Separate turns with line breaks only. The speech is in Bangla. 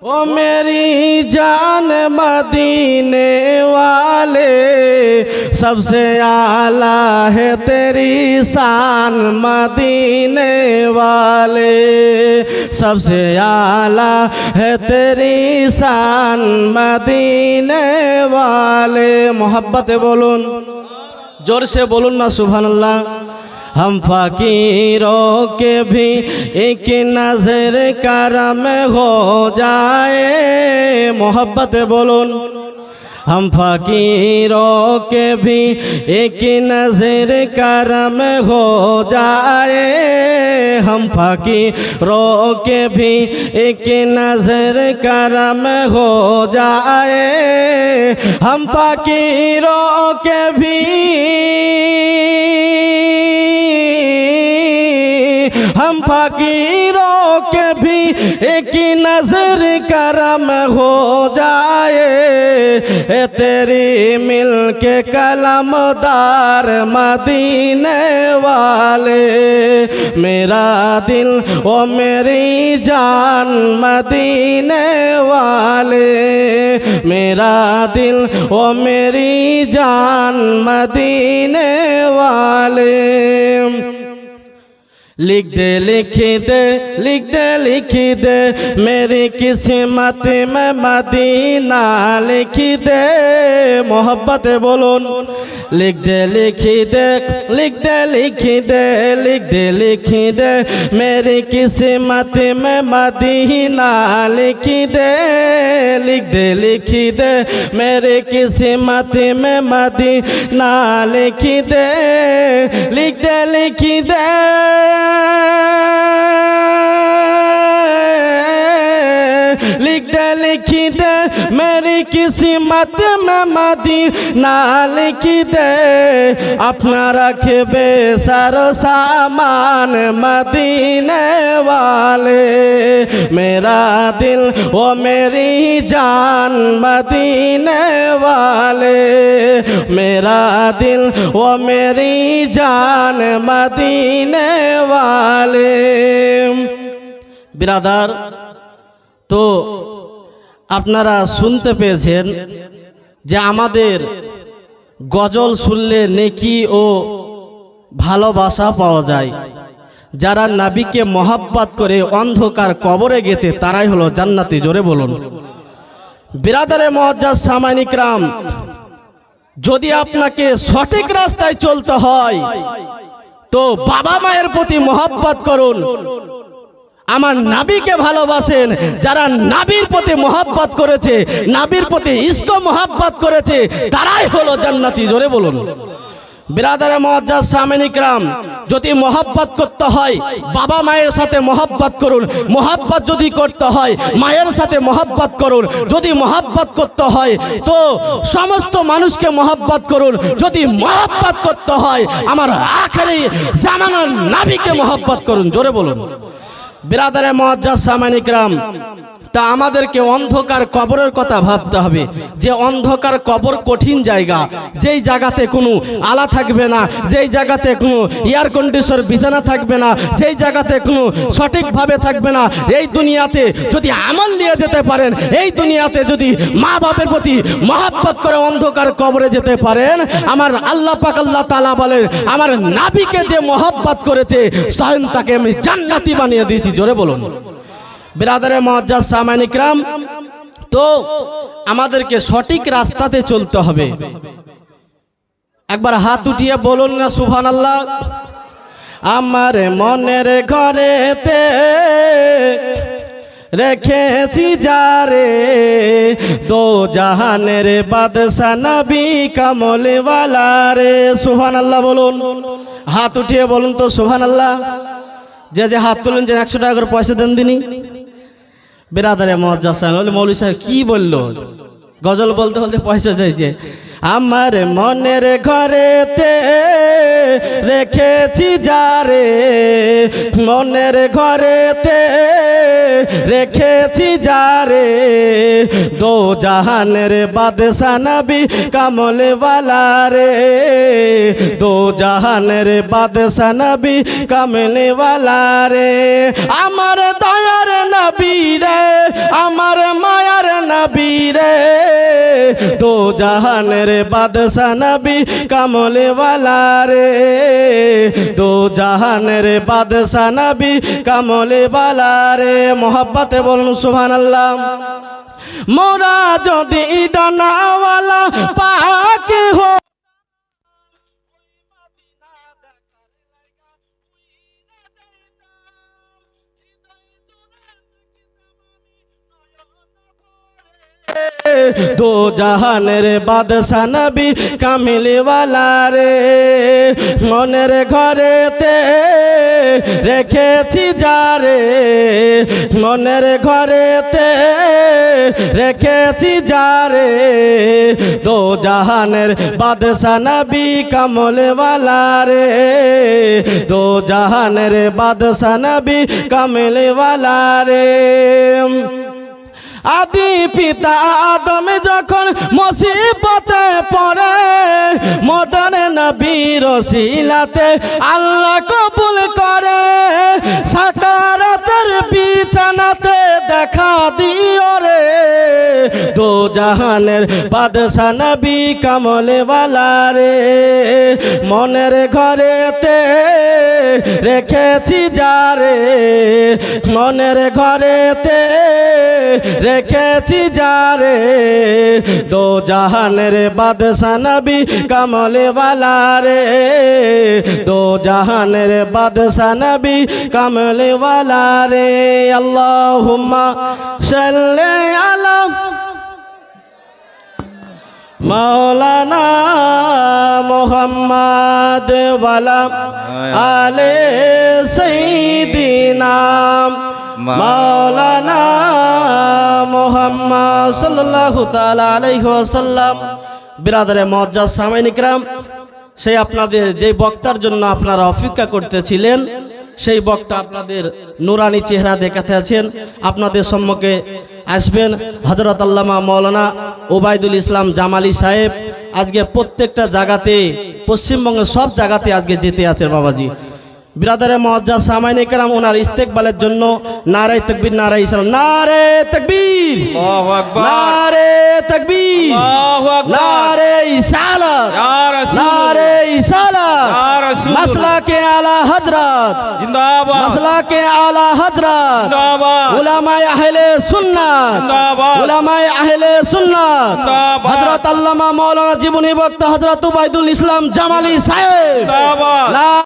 ओ मेरी जान मदीने वाले सबसे आला है तेरी शान मदीने वाले सबसे आला है तेरी शान मदीने वाले मोहब्बत बोलून जोर से बोलून ना सुबहान अल्लाह ہم فقیروں کے بھی ایک نظر کرم ہو جائے۔ محبت بولون ہم فقیروں کے بھی ایک نظر کرم ہو جائے۔ ہم فقیروں کے بھی ایک نظر کرم ہو جائے۔ ہم فقیروں کے بھی ہم فقیروں کے بھی ایک نظر کرم ہو جائے۔ اے تیری مل کے قلم دار مدینے والے، میرا دل او میری جان مدینے والے۔ میرا دل او میری جان مدینے والے۔ لکھ دے لکھی دے لکھ دے لکھی دے میری قسمت میں مدینہ لکھی دے محبت بولون لکھ دے لکھی دے لکھ دے لکھی دے لکھ دے لکھی دے میری قسمت میں مدینہ لکھی دے لکھ دے لکھی دے میری قسمت میں مدینہ لکھ دے لکھ دے لکھی دے لکھتے لکھتے میری کسی مت میں مدینہ لکھتے اپنا رکھبے سر سامان مدینے والے۔ میرا دل وہ میری جان مدینے والے۔ میرا دل وہ میری جان مدینے والے۔ برادر তো আপনারা শুনতে পেয়েছেন যে আমাদের গজল শুনলে নেকি ও ভালোবাসা পাওয়া যায়। যারা নাবিকে মহাব্বাত করে অন্ধকার কবরে গেছে, তারাই হলো জান্নাতি। জোরে বলুন। বিরাদারে মজ্জাদ সামানিকরাম যদি আপনাকে সঠিক রাস্তায় চলতে হয়, তো বাবা মায়ের প্রতি মহাব্বাত করুন। আমার নাবিকে ভালোবাসেন, যারা নাবির প্রতি মহাব্বত করেছে, নাবির প্রতি ইস্ক মহাব্বত করেছে, তারাই হলো জান্নাতি। জোরে বলুন। বিরাদারে মহাজ্জাদ সামিনিকরাম যদি মহাব্বত করতে হয়, বাবা মায়ের সাথে মহাব্বত করুন। মহাব্বত যদি করতে হয়, মায়ের সাথে মহাব্বত করুন। যদি মহাব্বত করতে হয়, তো সমস্ত মানুষকে মহাব্বত করুন। যদি মহাব্বত করতে হয়, আমার আখেরি জামানার নাবিকে মহাব্বত করুন। জোরে বলুন। বিরাদারে মজ্জা সামানিকরাম তা আমাদেরকে অন্ধকার কবরের কথা ভাবতে হবে। যে অন্ধকার কবর কঠিন জায়গা, যেই জায়গাতে কোনো আলা থাকবে না, যেই জায়গাতে কোনো এয়ার কন্ডিশন বিছানা থাকবে না, যেই জায়গাতে কোনো সঠিকভাবে থাকবে না, এই দুনিয়াতে যদি আমল নিয়ে যেতে পারেন, এই দুনিয়াতে যদি মা বাপের প্রতি মহাব্বত করে অন্ধকার কবরে যেতে পারেন, আমার আল্লাহ পাক আল্লাহ তালা বলেন, আমার নাবিকে যে মহাব্বত করেছে, স্বয়ং তাকে আমি জান্নাতি বানিয়ে দিয়েছি। জোরে বলুন। বিরাদারে মজ্জাদ সামানিকরাম তো আমাদেরকে সঠিক রাস্তাতে চলতে হবে। একবার হাত উঠিয়ে বলুন না সুভান আল্লাহ আমার মনের ঘরেতে রেখেছি যারে দো জাহানের বাদশা নবী কামলওয়ালা রে। সুহান আল্লাহ বলুন। হাত উঠিয়ে বলুন তো সুহান আল্লাহ যে যে হাত তুলেন, যে একশো টাকা করে পয়সা দেন দিনি বেরাদারে মজ্জা সাহেব মৌলী সাহেব, কি বলল? গজল বলতে বলতে পয়সা চাইছে। আমার মনের ঘরেতে রেখেছি যারে মনের ঘরেতে রেখেছি যারে। দো জাহানের বাদশা নবী কামলে রে দো জাহানের বাদশা নবী কামলে রে আমার দয়ার দো জাহানের বাদশাহ নবী কামলেওয়ালা রে। দো জাহানের বাদশাহ নবী কামলেওয়ালা রে। মোহাব্বতে বলুন সুবহানাল্লাহ। মোরা যদি ডানাওয়ালা পাক হো দো জাহানের বাদশা নবী কামিলিওয়ালা রে মনের ঘরেতে রেখেছি যারে, মনের ঘরেতে রেখেছি যারে। দো জাহানের বাদশা নবী কামলওয়ালা রে দো জাহানের বাদশা নবী কামলওয়ালা রে আদি পিতা আদম যখন মুসিবতে পড়ে মদন নবীর শিলাতে আল্লাহ কবুল করে। দু জাহানের বাদশা নবী কামলে বালারে মনের ঘরেতে রেখেছি যারে, মনের ঘরেতে রেখেছি যারে। দো জাহানের বাদশা নবী কামলে বালারে দো জাহানের বাদশা কামলে বালারে আল্লাহ আল্লাহুম্মা সাল্লি আলা মৌলানা মোহাম্মদ আলে সঈদিনা মৌলানা মোহাম্মদ আলাইহি ওয়াসাল্লাম। বিরাদরে মুআজ্জাজ সামাইন ইকরাম, সেই আপনাদের যে বক্তার জন্য আপনারা অপেক্ষা করতেছিলেন, সেই বক্তা আপনাদের নুরানি চেহারা দেখাতে আছেন। আপনাদের সম্মুখে আসবেন হজরত আল্লামা মৌলানা ওবায়দুল ইসলাম জামালি সাহেব। আজকে প্রত্যেকটা জায়গাতে, পশ্চিমবঙ্গের সব জায়গাতে আজকে যেতে আছে বাবাজি। বিরাদারে মজ্জা সামাইন একরাম ওনার ইস্তেকবালের জন্য নারে তকবীর নারে ইসলাম নারে তকবীর। নারে তকবীর। নারে ইসালাত নারে ইসালাত মাসলা কে আলা হজরত
জিন্দাবাদ।
মাসলা কে আলা হজরত
জিন্দাবাদ।
উলামায়ে আহলে সুন্নাত।
জিন্দাবাদ।
উলামায়ে আহলে সুন্নাত।
জিন্দাবাদ।
হযরত আল্লামা মাওলানা জীবনী বক্তা হযরত উবাইদুল ইসলাম জামালি সাহেব।
জিন্দাবাদ।